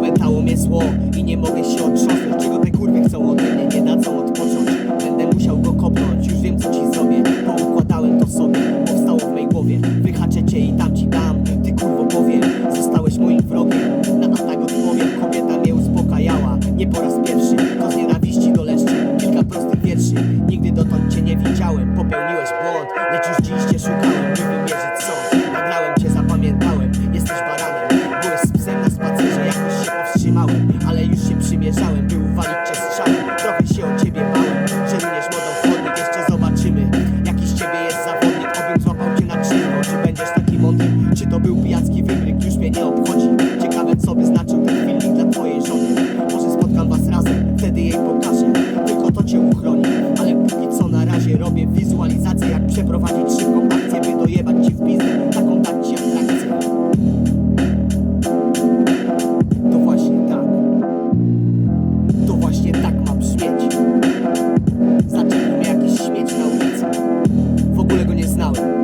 Opętało mnie zło i nie mogę się otrząsnąć. Czego te kurwy chcą ode mnie, nie dadzą odpocząć. Będę musiał go kopnąć, już wiem co ci zrobię. Poukładałem to sobie, powstało w mej głowie. Wyhaczę cię i dam ci dam, ty kurwo powiem Zostałeś moim wrogiem, na atak odpowiem. Kobieta mnie uspokajała, nie po raz pierwszy To z nienawiści do leszczy, kilka prostych wierszy. Nigdy dotąd cię nie widziałem, popełniłeś błąd. Lecz już dziś cię szukałem. Czy to był pijacki wybryk, już mnie nie obchodzi. Ciekawe co by znaczył ten filmik dla twojej żony. Może spotkam was razem, wtedy jej pokażę. Tylko to cię uchroni, ale póki co na razie robię wizualizację Jak przeprowadzić szybką akcję, by dojebać ci w pizdę Taką dać atrakcję To właśnie tak. To właśnie tak ma brzmieć. Zaczepił mnie jakiś śmieć na ulicy. W ogóle go nie znałem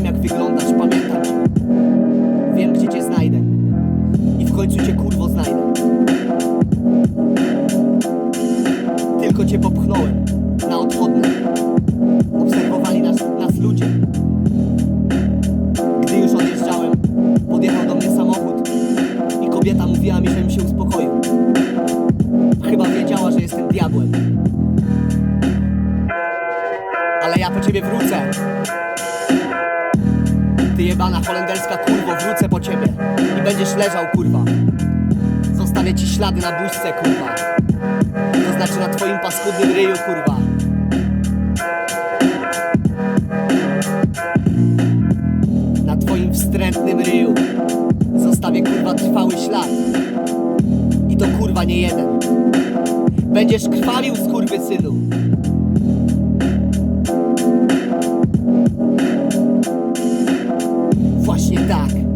Wiem jak wyglądasz, pamiętam. Wiem gdzie cię znajdę. I w końcu cię kurwo znajdę. Tylko cię popchnąłem Na odchodne. Obserwowali nas, nas ludzie. Gdy już odjeżdżałem Podjechał do mnie samochód I kobieta mówiła mi, żebym się uspokoił. Chyba wiedziała, że jestem diabłem. Ale ja po ciebie wrócę Ty jebana holenderska kurwo, wrócę po ciebie I będziesz leżał kurwa. Zostawię ci ślady na buźce kurwa. To znaczy na twoim paskudnym ryju kurwa. Na twoim wstrętnym ryju Zostawię kurwa trwały ślad. I to kurwa nie jeden. Będziesz krwawił skurwysynu Właśnie tak.